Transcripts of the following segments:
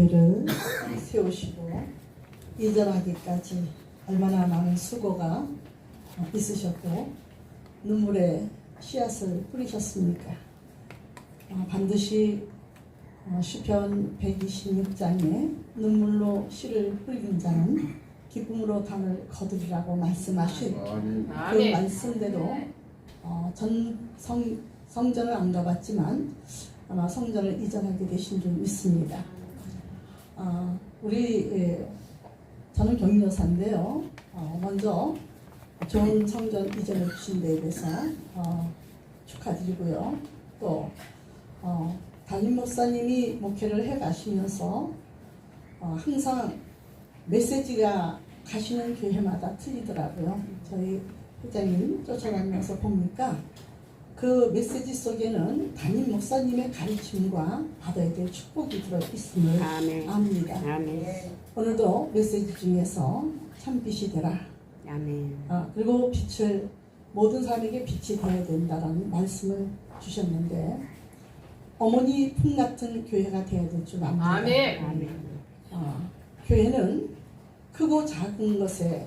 교회를 세우시고 이전하기까지 얼마나 많은 수고가 있으셨고 눈물의 씨앗을 뿌리셨습니까? 어, 반드시 어, 시편 126장에 눈물로 씨를 뿌리는 자는 기쁨으로 담을 거두리라고 말씀하신 그. 말씀대로 어, 전 성, 성전을 안 가봤지만 아마 성전을 이전하게 되신 줄 믿습니다. 어, 우리 예, 저는 경유여사인데요. 어, 먼저 좋은 성전 이전해 주신 데에 대해서 어, 축하드리고요. 또 어, 담임 목사님이 목회를 해 가시면서 어, 항상 메시지가 가시는 교회마다 틀리더라고요. 저희 회장님 쫓아다니면서 보니까 그 메시지 속에는 담임 목사님의 가르침과 받아야 될 축복이 들어 있음을 아멘. 압니다. 아멘. 오늘도 메시지 중에서 참빛이 되라. 아멘. 아, 그리고 빛을 모든 사람에게 빛이 되어야 된다라는 말씀을 주셨는데 어머니 품 같은 교회가 되어야 될 줄 압니다. 아멘. 아멘. 어, 교회는 크고 작은 것에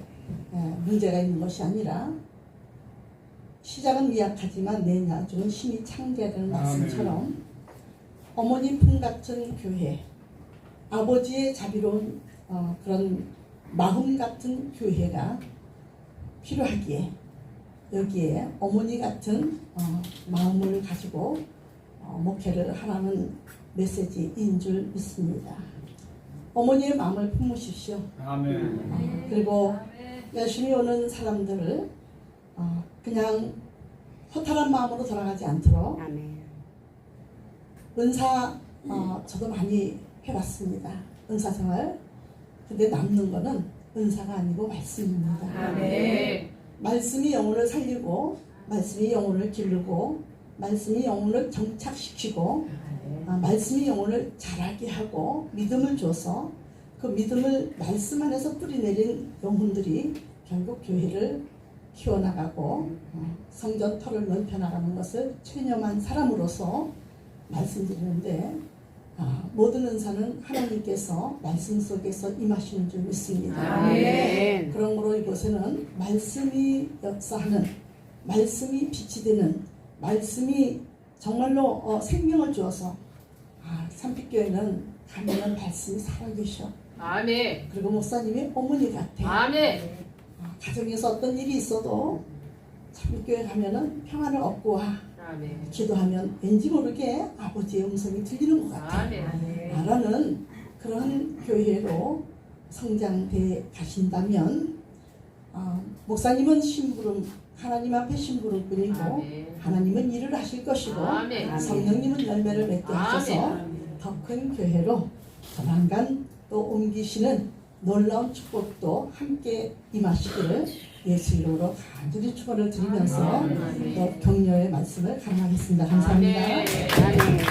에, 문제가 있는 것이 아니라 시작은 미약하지만 내 나중은 힘이 창대하는 말씀처럼 어머니 품 같은 교회, 아버지의 자비로운 어, 그런 마음 같은 교회가 필요하기에 여기에 어머니 같은 어, 마음을 가지고 어, 목회를 하라는 메시지인 줄 믿습니다. 어머니의 마음을 품으십시오. 아멘. 어, 그리고 열심히 오는 사람들을 어, 그냥 허탈한 마음으로 돌아가지 않도록 아멘. 은사 어, 저도 많이 해봤습니다. 은사 생활. 근데 남는 거는 은사가 아니고 말씀입니다. 아멘. 말씀이 영혼을 살리고 말씀이 영혼을 기르고 말씀이 영혼을 정착시키고 아, 말씀이 영혼을 자라게 하고 믿음을 줘서 그 믿음을 말씀 안에서 뿌리내린 영혼들이 결국 교회를 키워나가고 어, 성전 터를 넓혀나가는 것을 체념한 사람으로서 말씀드리는데 아, 모든 은사는 하나님께서 말씀 속에서 임하시는 줄 믿습니다. 아멘. 그러므로 이곳에는 말씀이 역사하는 말씀이 빛이 되는 말씀이 정말로 어, 생명을 주어서 아, 삼빛교회는 가면은 말씀이 살아계셔. 아멘. 그리고 목사님이 어머니 같아. 아멘. 아, 가정에서 어떤 일이 있어도 삼빛교회 가면은 평안을 얻고 와. 아멘. 기도하면 왠지 모르게 아버지의 음성이 들리는 것 같아. 아멘. 나라는 그런 교회로 성장돼 가신다면 어, 목사님은 심부름 하나님 앞에 심부름꾼이고 아멘. 하나님은 일을 하실 것이고 아멘. 성령님은 열매를 맺게 하셔서. 더 큰 교회로 조만간 또 옮기시는 놀라운 축복도 함께 임하시기를 예수 이름으로 간절히 축원을 드리면서 아멘. 또 격려의 말씀을 감사하겠습니다. 감사합니다. 아멘. 아멘.